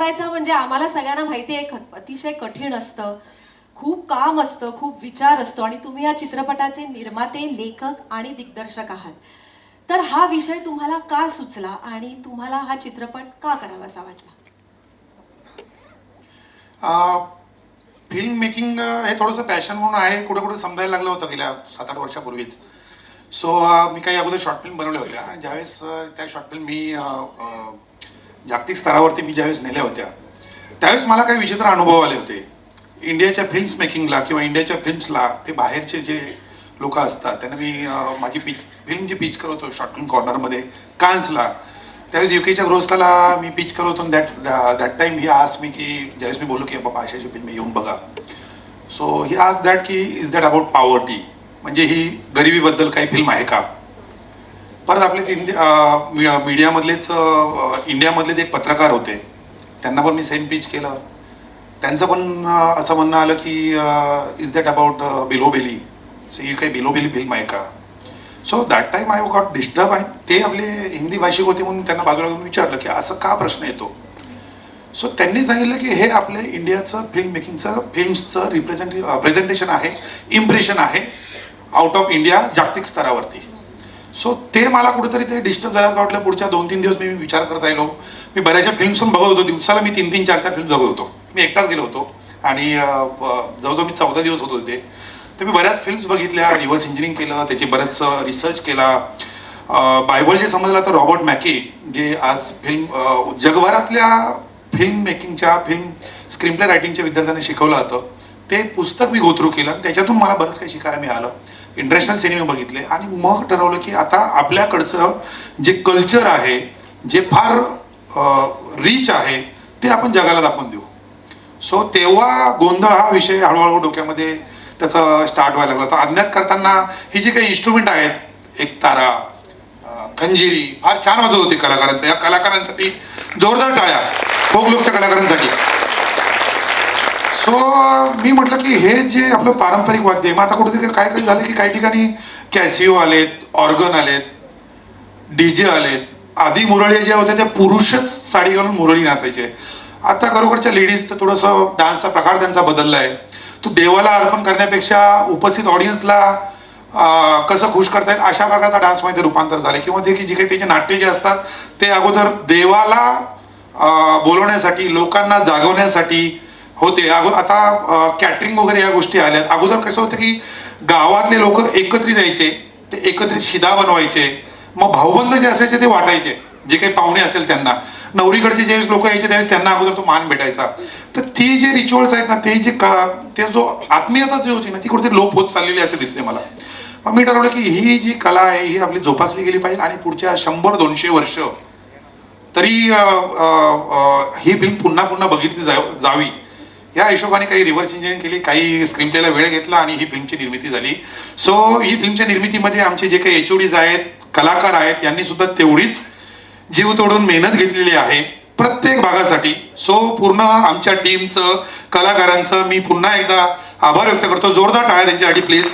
म्हणजे आम्हाला सगळ्यांना माहिती आहे अतिशय कठीण असतं. खूप काम असतं खूप विचार असतो आणि तुम्ही या चित्रपटाचे निर्माते लेखक आणि दिग्दर्शक आहात. तर हा विषय तुम्हाला का सुचला आणि तुम्हाला हा चित्रपट का करावासा वाटला? फिल्म मेकिंग हे थोडंसं पॅशन म्हणून आहे. कुठे कुठे समजायला लागलं होतं गेल्या सात आठ वर्षापूर्वीच. सो मी काही अगोदर शॉर्ट फिल्म बनवल्या होत्या. आणि ज्यावेळेस त्या शॉर्ट फिल्म मी जागतिक स्तरावरती मी ज्यावेळेस नेल्या होत्या त्यावेळेस मला काही विचित्र अनुभव आले होते. इंडियाच्या फिल्म्स मेकिंगला किंवा इंडियाच्या फिल्म्सला ते बाहेरचे जे लोक असतात त्यांना मी माझी पिच फिल्म जी पिच करत होतो शॉर्ट फिल्म कॉर्नरमध्ये कान्सला त्यावेळेस युकेच्या ग्रोस्थाला मी पिच करत होतो दॅट दॅट टाईम ही आज मी की ज्यावेळेस मी बोलू की बाबा अशाची फिल्म येऊन बघा. सो ही आज दॅट की इज दॅट अबाउट पॉवर्टी म्हणजे ही गरिबीबद्दल काही फिल्म आहे का? परत आपलेच इंडिया मीडियामधलेच इंडियामधलेच एक पत्रकार होते. त्यांना पण मी सेम पिच केलं. त्यांचं पण असं म्हणणं आलं की इज दॅट अबाउट बिलोबेली सो ही काही बिलोबेली फिल्म आहे का so that time I got disturb आणि ते आपले हिंदी भाषिक होते म्हणून त्यांना बाजूला घेऊन विचारलं की असं का प्रश्न येतो? सो त्यांनी सांगितलं की हे आपले इंडियाचं फिल्म मेकिंगचं फिल्म्सचं रिप्रेझेंटे प्रेझेंटेशन आहे इम्प्रेशन आहे आउट ऑफ इंडिया जागतिक स्तरावरती. सो ते मला कुठेतरी ते डिस्टर्ब झाल्यावर वाटलं. पुढच्या दोन तीन दिवस मी विचार करत राहिलो. मी बऱ्याचशा फिल्म्स पण बघत होतो. दिवसाला मी तीन तीन चार चार फिल्म बघत होतो. मी एकटाच गेलो होतो. आणि जवळजवळ मी चौदा दिवस होतो तिथे तर मी बऱ्याच फिल्म्स बघितल्या. रिव्हर्स इंजिनिअरिंग केलं त्याचे बरंच रिसर्च केला. बायबल जे समजलं तर रॉबर्ट मॅकी जे आज फिल्म जगभरातल्या फिल्म मेकिंगच्या फिल्म स्क्रीनप्ले रायटिंगच्या विद्यार्थ्यांना शिकवलं जातं ते पुस्तक मी गोथ्रू केलं आणि त्याच्यातून मला बरंच काही शिकायला मिळालं. इंटरनॅशनल सिनेमे बघितले. आणि मग ठरवलं की आता आपल्याकडचं जे कल्चर आहे जे फार रिच आहे ते आपण जगाला दाखवून देऊ. सो तेव्हा गोंधळ हा विषय हळूहळू डोक्यामध्ये त्याचा स्टार्ट व्हायला लागला. तर अज्ञात करताना ही जी काही इन्स्ट्रुमेंट आहेत एक तारा खंजिरी फार छान वाजत होती कलाकारांचं. या कलाकारांसाठी जोरदार टाळ्या फोक लोकच्या कलाकारांसाठी. सो मी म्हटलं की हे जे आपलं पारंपरिक वाद्य आहे मग आता कुठेतरी काय काय झालं की काही ठिकाणी कॅसिओ आलेत ऑर्गन आलेत डीजे आलेत आधी मुरळी ज्या होत्या त्या पुरुषच साडी घालून मुरळी नाचायचे. आता खरोखरच्या लेडीज तर थोडंसं डान्सचा प्रकार त्यांचा बदलला आहे तो देवाला अर्पण करण्यापेक्षा उपस्थित ऑडियन्सला कसं खुश करतायत अशा प्रकारचा डान्समध्ये रूपांतर झाले किंवा ते की जे काही त्याचे नाट्य जे असतात ते अगोदर देवाला बोलवण्यासाठी लोकांना जागवण्यासाठी होते. आता कॅटरिंग वगैरे या गोष्टी आल्यात. अगोदर कसं होतं की गावातले लोक एकत्रित यायचे ते एकत्रित शिदा बनवायचे मग भाऊबंद जे असायचे ते वाटायचे जे काही पाहुणे असेल त्यांना. नवरीकडचे ज्यावेळेस लोक यायचे त्यावेळेस त्यांना अगोदर तो मान भेटायचा. तर ती जे रिच्युअल्स आहेत ना ते जे का ते जो आत्मीयता जी होती ना ती कुठेतरी लोप होत चाललेली असे दिसले मला. मग मी ठरवलं की ही जी कला आहे ही आपली जोपासली गेली पाहिजे आणि पुढच्या शंभर दोनशे वर्ष तरी ही फिल्म पुन्हा पुन्हा बघितली जा- जावी. या हिशोबाने काही रिव्हर्स इंजिनिअरिंग केली काही स्क्रीन प्लेला वेळ घेतला आणि ही फिल्मची निर्मिती झाली. सो ही फिल्मच्या निर्मितीमध्ये आमचे जे काही एच आहेत कलाकार आहेत यांनी सुद्धा तेवढीच जीव तोडून मेहनत घेतलेली आहे प्रत्येक भागासाठी. सो पूर्ण आमच्या टीमचं कलाकारांचं मी पुन्हा एकदा आभार व्यक्त करतो. जोरदार टाळ्या त्यांच्यासाठी प्लीज